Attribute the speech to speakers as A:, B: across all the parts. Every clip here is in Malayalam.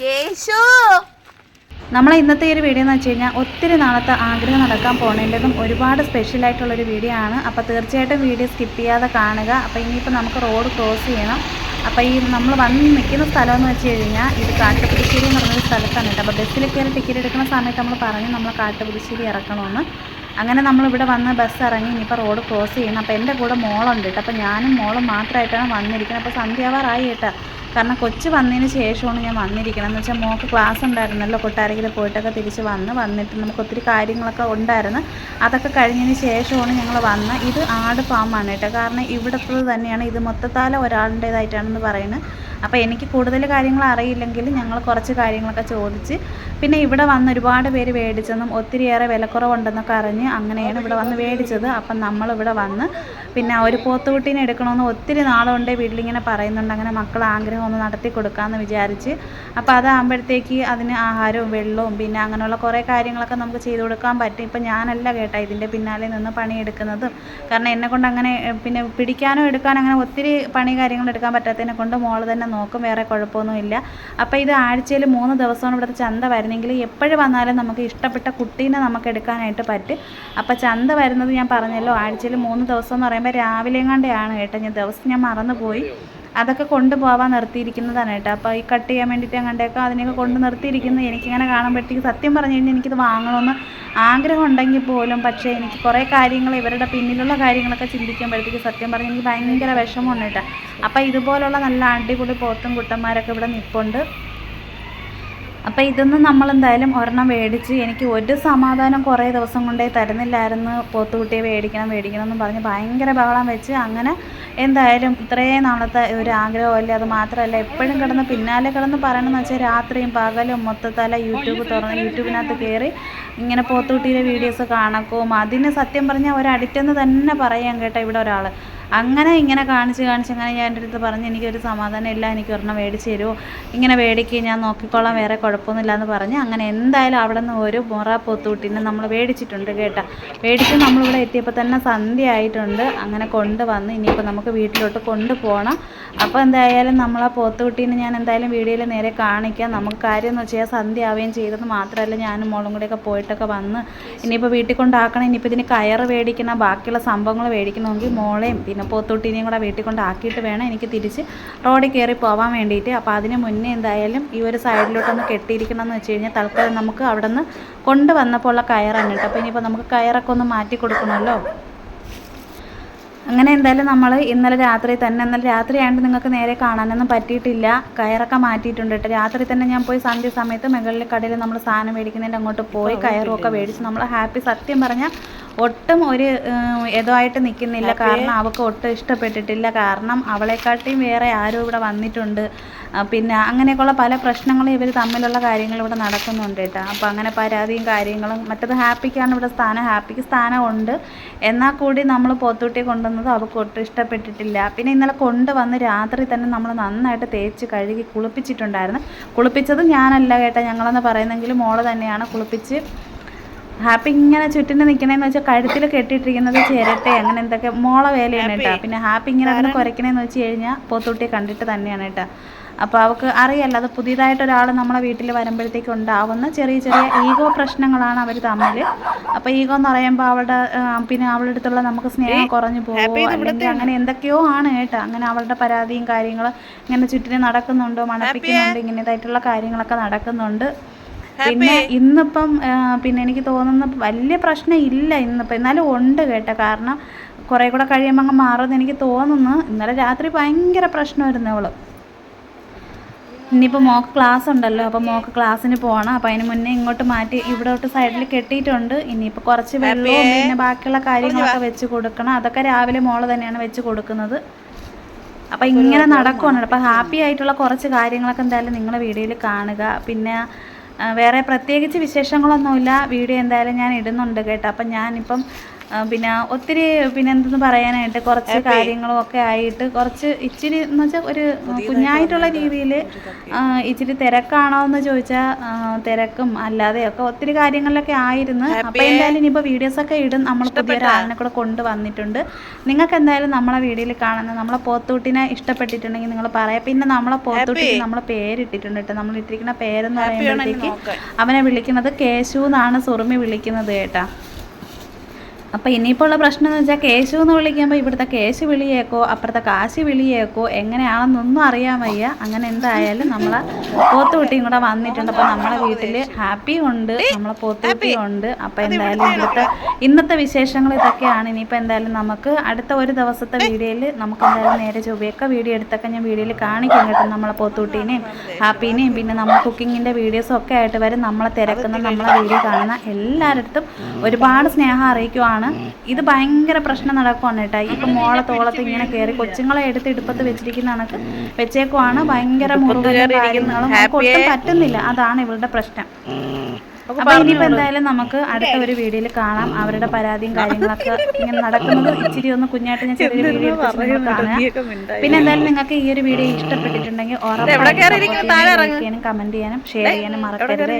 A: കേശു.
B: നമ്മളെ ഇന്നത്തെ ഒരു വീഡിയോ എന്ന് വെച്ച് കഴിഞ്ഞാൽ ഒത്തിരി നാളത്തെ ആഗ്രഹം നടക്കാൻ പോകേണ്ടതും ഒരുപാട് സ്പെഷ്യൽ ആയിട്ടുള്ളൊരു വീഡിയോ ആണ്. അപ്പോൾ തീർച്ചയായിട്ടും വീഡിയോ സ്കിപ്പ് ചെയ്യാതെ കാണുക. അപ്പോൾ ഇനിയിപ്പോൾ നമുക്ക് റോഡ് ക്രോസ് ചെയ്യണം. അപ്പോൾ ഈ നമ്മൾ വന്ന് നിൽക്കുന്ന സ്ഥലം എന്ന് വെച്ച് കഴിഞ്ഞാൽ ഇത് കാട്ടുപുതുശ്ശേരി എന്ന് പറഞ്ഞൊരു സ്ഥലത്താണ് കേട്ടോ. അപ്പോൾ ബസ്സിൽ കയറി ടിക്കറ്റ് എടുക്കുന്ന സമയത്ത് നമ്മൾ പറഞ്ഞു നമ്മൾ കാട്ടുപുതുശ്ശേരി ഇറക്കണമെന്ന്. അങ്ങനെ നമ്മളിവിടെ വന്ന് ബസ് ഇറങ്ങി ഇനിയിപ്പോൾ റോഡ് ക്രോസ് ചെയ്യണം. അപ്പോൾ എന്റെ കൂടെ മോളുണ്ട് കേട്ടോ. അപ്പോൾ ഞാനും മോളും മാത്രമായിട്ടാണ് വന്നിരിക്കുന്നത്. അപ്പോൾ സന്ധ്യാവാറായി കേട്ടോ. കാരണം കൊച്ചു വന്നതിന് ശേഷമാണ് ഞാൻ വന്നിരിക്കണം എന്ന് വെച്ചാൽ മോൾക്ക് ക്ലാസ് ഉണ്ടായിരുന്നല്ലോ. കൊട്ടാരക്കര പോയിട്ടൊക്കെ തിരിച്ച് വന്ന് വന്നിട്ട് നമുക്ക് ഒത്തിരി കാര്യങ്ങളൊക്കെ ഉണ്ടായിരുന്നു. അതൊക്കെ കഴിഞ്ഞതിന് ശേഷമാണ് ഞങ്ങൾ വന്ന് ഇത് ആട് ഫാമാണ് കേട്ടോ. കാരണം ഇവിടുത്തത് തന്നെയാണ്. ഇത് മൊത്തത്താല ഒരാളുടേതായിട്ടാണെന്ന് പറയുന്നത്. അപ്പോൾ എനിക്ക് കൂടുതൽ കാര്യങ്ങൾ അറിയില്ലെങ്കിൽ ഞങ്ങൾ കുറച്ച് കാര്യങ്ങളൊക്കെ ചോദിച്ച് പിന്നെ ഇവിടെ വന്ന് ഒരുപാട് പേര് മേടിച്ചെന്നും ഒത്തിരിയേറെ വിലക്കുറവുണ്ടെന്നൊക്കെ അറിഞ്ഞ് അങ്ങനെയാണ് ഇവിടെ വന്ന് മേടിച്ചത്. അപ്പം നമ്മളിവിടെ വന്ന് പിന്നെ ഒരു പോത്തുകുട്ടീനെ എടുക്കണമെന്ന് ഒത്തിരി നാളുകൊണ്ടേ വീട്ടിലിങ്ങനെ പറയുന്നുണ്ട്. അങ്ങനെ മക്കൾ ആഗ്രഹം ഒന്ന് നടത്തി കൊടുക്കാമെന്ന് വിചാരിച്ച്. അപ്പോൾ അതാകുമ്പോഴത്തേക്ക് അതിന് ആഹാരവും വെള്ളവും പിന്നെ അങ്ങനെയുള്ള കുറേ കാര്യങ്ങളൊക്കെ നമുക്ക് ചെയ്തു കൊടുക്കാൻ പറ്റും. ഇപ്പം ഞാനല്ല കേട്ടോ ഇതിന്റെ പിന്നാലെ നിന്ന് പണിയെടുക്കുന്നതും. കാരണം എന്നെ കൊണ്ട് അങ്ങനെ പിന്നെ പിടിക്കാനോ എടുക്കാനോ അങ്ങനെ ഒത്തിരി പണി കാര്യങ്ങൾ എടുക്കാൻ പറ്റാത്തതിനെ കൊണ്ട് മോൾ തന്നെ നോക്കും വേറെ കുഴപ്പമൊന്നുമില്ല. അപ്പോൾ ഇത് ആഴ്ചയിൽ മൂന്ന് ദിവസമാണ് ഇവിടുത്തെ ചന്ത വരുന്നെങ്കിൽ എപ്പോഴും വന്നാലും നമുക്ക് ഇഷ്ടപ്പെട്ട കുട്ടീനെ നമുക്ക് എടുക്കാനായിട്ട് പറ്റും. അപ്പോൾ ചന്ത വരുന്നത് ഞാൻ പറഞ്ഞല്ലോ ആഴ്ചയിൽ മൂന്ന് ദിവസം എന്ന് പറയുമ്പോൾ രാവിലെ കണ്ടെയാണ് കേട്ടോ. ഞാൻ ദിവസം ഞാൻ മറന്നുപോയി. അതൊക്കെ കൊണ്ടുപോകാൻ നിർത്തിയിരിക്കുന്നതാണ് കേട്ടോ. അപ്പോൾ ഈ കട്ട് ചെയ്യാൻ വേണ്ടിയിട്ട് കണ്ടേക്കാം. അതിനെയൊക്കെ കൊണ്ട് നിർത്തിയിരിക്കുന്നത് എനിക്കിങ്ങനെ കാണുമ്പോഴത്തേക്ക് സത്യം പറഞ്ഞു കഴിഞ്ഞാൽ എനിക്കിത് വാങ്ങണമെന്ന് ആഗ്രഹം ഉണ്ടെങ്കിൽ പോലും പക്ഷേ എനിക്ക് കുറേ കാര്യങ്ങൾ ഇവരുടെ പിന്നിലുള്ള കാര്യങ്ങളൊക്കെ ചിന്തിക്കുമ്പോഴത്തേക്ക് സത്യം പറഞ്ഞാൽ എനിക്ക് ഭയങ്കര വിഷമമുണ്ട് കേട്ടോ. അപ്പോൾ ഇതുപോലുള്ള നല്ല അടിപൊളി പോത്തും കുട്ടന്മാരൊക്കെ ഇവിടെ നിൽപ്പുണ്ട് അപ്പോൾ ഇതൊന്നും നമ്മളെന്തായാലും ഒരെണ്ണം മേടിച്ച് എനിക്ക് ഒരു സമാധാനം കുറേ ദിവസം കൊണ്ടേ തരുന്നില്ലായിരുന്നു. പോത്തുകുട്ടിയെ മേടിക്കണം മേടിക്കണം എന്ന് പറഞ്ഞ് ഭയങ്കര ബഹളം വെച്ച് അങ്ങനെ എന്തായാലും ഇത്രയും നാളത്തെ ഒരു ആഗ്രഹമല്ലേ? അത് മാത്രമല്ല എപ്പോഴും കിടന്ന് പിന്നാലെ കിടന്ന് പറയണമെന്ന് വെച്ചാൽ രാത്രിയും പകലും മൊത്തത്തല യൂട്യൂബ് തുറന്ന് യൂട്യൂബിനകത്ത് കയറി ഇങ്ങനെ പോത്തുകുട്ടിയുടെ വീഡിയോസ് കാണക്കും. അതിന് സത്യം പറഞ്ഞാൽ ഒരു തന്നെ പറയാം കേട്ടോ ഇവിടെ ഒരാൾ അങ്ങനെ ഇങ്ങനെ കാണിച്ച് കാണിച്ച് അങ്ങനെ ഞാൻ എന്റെ അടുത്ത് പറഞ്ഞ് എനിക്കൊരു സമാധാനം ഇല്ല എനിക്ക് ഒരെണ്ണം മേടിച്ച് തരുമോ ഇങ്ങനെ മേടിക്കുക ഞാൻ നോക്കിക്കോളാം വേറെ കുഴപ്പമൊന്നുമില്ല എന്ന് പറഞ്ഞ് അങ്ങനെ എന്തായാലും അവിടെ നിന്ന് ഒരു മുറ പോത്തുകുട്ടീനെ നമ്മൾ മേടിച്ചിട്ടുണ്ട് കേട്ടോ. മേടിച്ച് നമ്മളിവിടെ എത്തിയപ്പോൾ തന്നെ സന്ധ്യ ആയിട്ടുണ്ട്. അങ്ങനെ കൊണ്ടുവന്ന് ഇനിയിപ്പോൾ നമുക്ക് വീട്ടിലോട്ട് കൊണ്ടുപോകണം. അപ്പോൾ എന്തായാലും നമ്മൾ ആ പോത്തുകുട്ടീനെ ഞാൻ എന്തായാലും വീഡിയോയിൽ നേരെ കാണിക്കാം. നമുക്ക് കാര്യം എന്ന് വെച്ചാൽ സന്ധ്യ ആവുകയും ചെയ്തത് മാത്രമല്ല ഞാനും മോളും കൂടെയൊക്കെ പോയിട്ടൊക്കെ വന്ന് ഇനിയിപ്പോൾ വീട്ടിൽ കൊണ്ടാക്കണം ഇനിയിപ്പോൾ ഇതിന് കയറ് മേടിക്കണം ബാക്കിയുള്ള സംഭവങ്ങൾ മേടിക്കണമെങ്കിൽ മോളെയും പിന്നെ പോത്തുകുട്ടീനെയും കൂടെ വീട്ടിൽ കൊണ്ട് ആക്കിയിട്ട് വേണം എനിക്ക് തിരിച്ച് റോഡിൽ കയറി പോകാൻ വേണ്ടിയിട്ട്. അപ്പോൾ അതിന് മുന്നേ എന്തായാലും ഈ ഒരു സൈഡിലോട്ടൊന്ന് കെട്ടിയിരിക്കണം എന്ന് വെച്ച് കഴിഞ്ഞാൽ തൽക്കാലം നമുക്ക് അവിടെ നിന്ന് കൊണ്ടുവന്നപ്പോൾ ഉള്ള കയറാണ് കേട്ടോ. അപ്പോൾ ഇനിയിപ്പോൾ നമുക്ക് കയറൊക്കെ ഒന്ന് മാറ്റി കൊടുക്കണമല്ലോ. അങ്ങനെ എന്തായാലും നമ്മൾ ഇന്നലെ രാത്രി തന്നെ ഇന്നലെ രാത്രി ആയതുകൊണ്ട് നിങ്ങൾക്ക് നേരെ കാണാനൊന്നും പറ്റിയിട്ടില്ല. കയറൊക്കെ മാറ്റിയിട്ടുണ്ട് കേട്ടോ. രാത്രി തന്നെ ഞാൻ പോയി സന്ധ്യ സമയത്ത് മുകളിലെ കടയിൽ നമ്മൾ സാധനം മേടിക്കുന്നതിന്റെ അങ്ങോട്ട് പോയി കയറും ഒക്കെ മേടിച്ച് നമ്മൾ ഹാപ്പി സത്യം പറഞ്ഞാൽ ഒട്ടും ഒരു ഏതോ ആയിട്ട് നിൽക്കുന്നില്ല. കാരണം അവൾക്ക് ഒട്ടും ഇഷ്ടപ്പെട്ടിട്ടില്ല. കാരണം അവളെക്കാട്ടിയും വേറെ ആരും ഇവിടെ വന്നിട്ടുണ്ട്. പിന്നെ അങ്ങനെയൊക്കെയുള്ള പല പ്രശ്നങ്ങളും ഇവർ തമ്മിലുള്ള കാര്യങ്ങൾ ഇവിടെ നടക്കുന്നുണ്ട് കേട്ടോ. അപ്പോൾ അങ്ങനെ പരാതിയും കാര്യങ്ങളും മറ്റത് ഹാപ്പിക്കാണ് ഇവിടെ സ്ഥാനം. ഹാപ്പിക്ക് സ്ഥാനമുണ്ട്. എന്നാൽ കൂടി നമ്മൾ പോത്തൂട്ടി കൊണ്ടുവന്നത് അവൾക്ക് ഒട്ടും ഇഷ്ടപ്പെട്ടിട്ടില്ല. പിന്നെ ഇന്നലെ കൊണ്ടുവന്ന് രാത്രി തന്നെ നമ്മൾ നന്നായിട്ട് തേച്ച് കഴുകി കുളിപ്പിച്ചിട്ടുണ്ടായിരുന്നു. കുളിപ്പിച്ചത് ഞാനല്ല കേട്ടോ. ഞങ്ങളെന്ന് പറയുന്നെങ്കിലും മോൾ തന്നെയാണ് കുളിപ്പിച്ച് ഹാപ്പി ഇങ്ങനെ ചുറ്റിന് നിൽക്കണേന്ന് വെച്ചാൽ കഴുത്തിൽ കെട്ടിയിട്ടിരിക്കുന്നത് ചേരട്ടെ അങ്ങനെ എന്തൊക്കെ മോള വേലയാണ് കേട്ടോ. പിന്നെ ഹാപ്പി ഇങ്ങനെ അതിന് കുറയ്ക്കണേന്ന് വെച്ച് കഴിഞ്ഞാൽ പോത്തുട്ടിയെ കണ്ടിട്ട് തന്നെയാണ് കേട്ടോ. അപ്പോൾ അവൾക്ക് അറിയാലോ അത് പുതിയതായിട്ട് ഒരാൾ നമ്മളെ വീട്ടിൽ വരുമ്പോഴത്തേക്ക് ഉണ്ടാവുന്ന ചെറിയ ചെറിയ ഈഗോ പ്രശ്നങ്ങളാണ് അവർ തമ്മിൽ അപ്പോൾ ഈഗോ എന്ന് പറയുമ്പോൾ അവളുടെ പിന്നെ അവളുടെ അടുത്തുള്ള നമുക്ക് സ്നേഹം കുറഞ്ഞു പോകുമോ അല്ലെങ്കിൽ അങ്ങനെ എന്തൊക്കെയോ ആണ് കേട്ടോ. അങ്ങനെ അവളുടെ പരാതിയും കാര്യങ്ങളും ഇങ്ങനെ ചുറ്റിന് നടക്കുന്നുണ്ടോ മണപ്പിക്കുന്നുണ്ട് ഇങ്ങനെതായിട്ടുള്ള കാര്യങ്ങളൊക്കെ നടക്കുന്നുണ്ട്. പിന്നെ ഇന്നിപ്പം പിന്നെ എനിക്ക് തോന്നുന്ന വലിയ പ്രശ്നം ഇല്ല ഇന്നിപ്പം. എന്നാലും ഉണ്ട് കേട്ടോ. കാരണം കുറേ കൂടെ കഴിയുമ്പോൾ അങ്ങ് മാറുമെന്ന് എനിക്ക് തോന്നുന്നു. ഇന്നലെ രാത്രി ഭയങ്കര പ്രശ്നമായിരുന്നു അവൾ. ഇനിയിപ്പോൾ മോക്ക് ക്ലാസ് ഉണ്ടല്ലോ. അപ്പോൾ മോക്ക് ക്ലാസ്സിന് പോകണം അപ്പോൾ അതിന് മുന്നേ ഇങ്ങോട്ട് മാറ്റി ഇവിടോട്ട് സൈഡിൽ കെട്ടിയിട്ടുണ്ട്. ഇനിയിപ്പോൾ കുറച്ച് വെള്ളവും പിന്നെ ബാക്കിയുള്ള കാര്യങ്ങളൊക്കെ വെച്ച് കൊടുക്കണം. അതൊക്കെ രാവിലെ മോൾ തന്നെയാണ് വെച്ച് കൊടുക്കുന്നത്. അപ്പോൾ ഇങ്ങനെ നടക്കുവാണ് അപ്പോൾ ഹാപ്പി ആയിട്ടുള്ള കുറച്ച് കാര്യങ്ങളൊക്കെ എന്തായാലും നിങ്ങളുടെ വീഡിയോയിൽ കാണുക. പിന്നെ വേറെ പ്രത്യേകിച്ച് വിശേഷങ്ങളൊന്നുമില്ല. വീഡിയോ എന്തായാലും ഞാൻ ഇടുന്നുണ്ട് കേട്ടോ. അപ്പം ഞാനിപ്പം പിന്നെ ഒത്തിരി പിന്നെ എന്തെന്ന് പറയാനായിട്ട് കുറച്ച് കാര്യങ്ങളും ഒക്കെ ആയിട്ട് കുറച്ച് ഇച്ചിരി എന്ന് വെച്ചാൽ ഒരു കുഞ്ഞായിട്ടുള്ള രീതിയിൽ ഇച്ചിരി തിരക്കാണോ എന്ന് ചോദിച്ചാൽ തിരക്കും അല്ലാതെയൊക്കെ ഒത്തിരി കാര്യങ്ങളിലൊക്കെ ആയിരുന്നു. അപ്പോൾ എന്തായാലും ഇനിയിപ്പോൾ വീഡിയോസൊക്കെ ഇടും. നമ്മൾ പുതിയൊരാളിനെ കൂടെ കൊണ്ടുവന്നിട്ടുണ്ട്. നിങ്ങൾക്ക് എന്തായാലും നമ്മളെ വീഡിയോയിൽ കാണുന്ന നമ്മളെ പോത്തൂട്ടിനെ ഇഷ്ടപ്പെട്ടിട്ടുണ്ടെങ്കിൽ നിങ്ങൾ പറയാം. പിന്നെ നമ്മളെ പോത്തൂട്ടിക്ക് നമ്മളെ പേരിട്ടിട്ടുണ്ട് കേട്ടോ. നമ്മൾ ഇട്ടിരിക്കുന്ന പേരെന്ന് പറയുമ്പോഴത്തേക്ക് അവനെ വിളിക്കുന്നത് കേശു എന്നാണ് സുറുമി വിളിക്കുന്നത് കേട്ടാ. അപ്പോൾ ഇനിയിപ്പോൾ ഉള്ള പ്രശ്നം എന്ന് വെച്ചാൽ കേശു എന്ന് വിളിക്കുമ്പോൾ ഇവിടുത്തെ കേശു വിളിയേക്കോ അപ്പുറത്തെ കാശി വിളിയേക്കോ എങ്ങനെയാണെന്നൊന്നും അറിയാൻ വയ്യ. അങ്ങനെ എന്തായാലും നമ്മളെ പോത്തുകുട്ടിയും കൂടെ വന്നിട്ടുണ്ട്. അപ്പോൾ നമ്മളെ വീട്ടിൽ ഹാപ്പി ഉണ്ട്. നമ്മളെ പോത്തുകുട്ടി ഉണ്ട്. അപ്പോൾ എന്തായാലും ഇവിടുത്തെ ഇന്നത്തെ വിശേഷങ്ങൾ ഇതൊക്കെയാണ്. ഇനിയിപ്പോൾ എന്തായാലും നമുക്ക് അടുത്ത ഒരു ദിവസത്തെ വീഡിയോയിൽ നമുക്ക് എന്തായാലും നേരെ ചൊവ്വയൊക്കെ വീഡിയോ എടുത്തൊക്കെ ഞാൻ വീഡിയോയിൽ കാണിക്കും കേട്ടോ നമ്മളെ പോത്തുകുട്ടീനെയും ഹാപ്പീനെയും. പിന്നെ നമ്മൾ കുക്കിങ്ങിന്റെ വീഡിയോസും ഒക്കെ ആയിട്ട് വരും. നമ്മളെ തിരക്കുന്ന നമ്മളെ വീഡിയോ കാണുന്ന എല്ലാവരുടെ ഒരുപാട് സ്നേഹം അറിയിക്കുവാണ്. ഇത് ഭയങ്കര പ്രശ്നം നടക്കുവാണ് കേട്ടോ. ഇപ്പൊ മോളെ തോളത്ത് ഇങ്ങനെ കയറി കൊച്ചുങ്ങളെ എടുത്ത് ഇടുപ്പത്ത് വെച്ചിരിക്കുന്ന കണക്ക് വെച്ചേക്കുവാണ്. ഭയങ്കര കാര്യങ്ങളും ഒട്ടും പറ്റുന്നില്ല. അതാണ് ഇവളുടെ പ്രശ്നം. അപ്പൊ ഇനിയിപ്പോ എന്തായാലും നമുക്ക് അടുത്ത ഒരു വീഡിയോയിൽ കാണാം. അവരുടെ പരാതിയും കാര്യങ്ങളൊക്കെ ഇങ്ങനെ നടക്കുന്നത് ഇച്ചിരി ഒന്ന് കുഞ്ഞായിട്ട് ഞാൻ ചെറിയ വീഡിയോ കാണാം പിന്നെ എന്തായാലും നിങ്ങൾക്ക് ഈ ഒരു വീഡിയോ ഇഷ്ടപ്പെട്ടിട്ടുണ്ടെങ്കിൽ ഉറപ്പായിട്ടും കമന്റ് ചെയ്യാനും ഷെയർ ചെയ്യാനും മറക്കരുത്.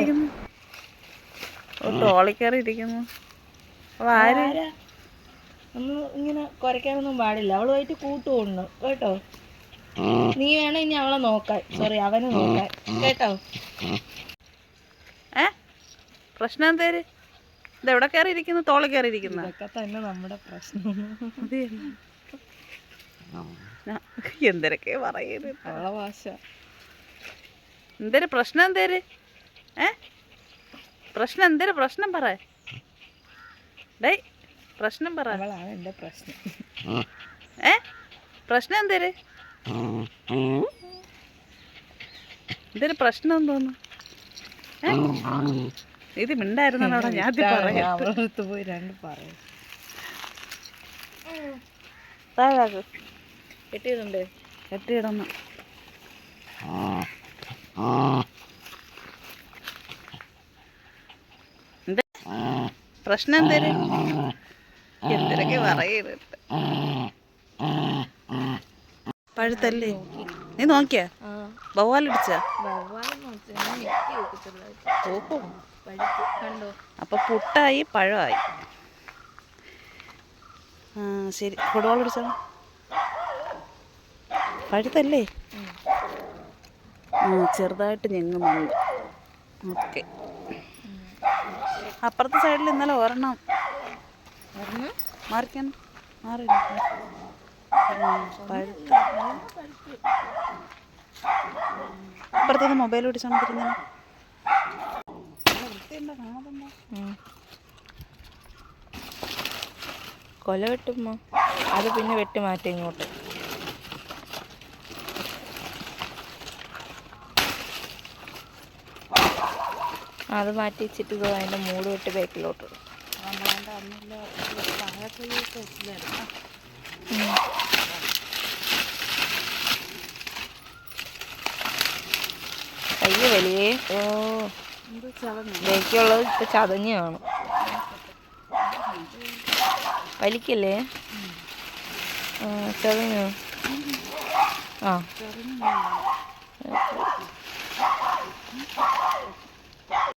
A: തോളി കയറി ഇരിക്കുന്നു.
C: നമ്മൾ ഇങ്ങനെ കുരയ്ക്കാനൊന്നും പാടില്ല. അവളുമായിട്ട് കൂട്ടുകൊണ്ടു കേട്ടോ? നീ വേണം ഇനി അവളെ നോക്കാൻ. സോറി അവനെ നോക്കാൻ. കേട്ടോ?
A: ഏ? പ്രശ്നം എന്തേര്? ഇതെവിടെ കയറിയിരിക്കുന്നു തോളി കയറി ഇരിക്കുന്നു
C: ഇതൊക്കെ തന്നെ നമ്മുടെ പ്രശ്നം.
A: എന്തൊക്കെ പറയുന്നത്?
C: അവളെ ഭാഷ
A: എന്തേര് പ്രശ്നം എന്തേര്? ഏ? പ്രശ്നം എന്തേര് പ്രശ്നം പറ. ഡേയ് പ്രശ്നം പറ.
C: അവളാണ് എന്റെ പ്രശ്നം.
A: ഏ? പ്രശ്നം എന്തേര്? എന്തേലും പ്രശ്നം എന്തോന്നു ഇത് മിണ്ടായിരുന്നോ ഞാൻ
C: അവളടുത്ത് പോയി രണ്ട് പറയും.
A: താഴാക്ക്
C: കെട്ടിയിട്ടുണ്ട്
A: കെട്ടിയിടന്നു. പ്രശ്നം എന്തേലും എന്തിനൊക്കെ പറയരുത് പഴുത്തല്ലേ? നീ നോക്കിയാ?
C: കണ്ടോ
A: അപ്പൊ പുട്ടായി പഴമായി. ആ ശരി. ഫുട്ബോൾ അടിച്ചോ പഴുത്തല്ലേ? ആ ചെറുതായിട്ട് ഞെങ്ങുന്നുണ്ട്. ഓക്കെ. അപ്പുറത്തെ സൈഡിൽ ഇന്നലെ ഒരെണ്ണം? മാറിക്കാണ് മാറില്ല അപ്പുറത്തേക്ക് മൊബൈൽ പിടിച്ചോണ്ടിരുന്ന.
C: കൊല വെട്ടുമ്മ അത് പിന്നെ വെട്ടി മാറ്റി ഇങ്ങോട്ട് അത് മാറ്റി വെച്ചിട്ട് ഇത് അതിന്റെ മൂട് വിട്ട് ബാക്കിലോട്ട് ഇടും. വലിയ. ഓ. ബാക്കിയുള്ളത് ഇപ്പൊ ചതഞ്ഞ് കാണും. വലിക്കല്ലേ? ചതഞ്ഞോ? ആ.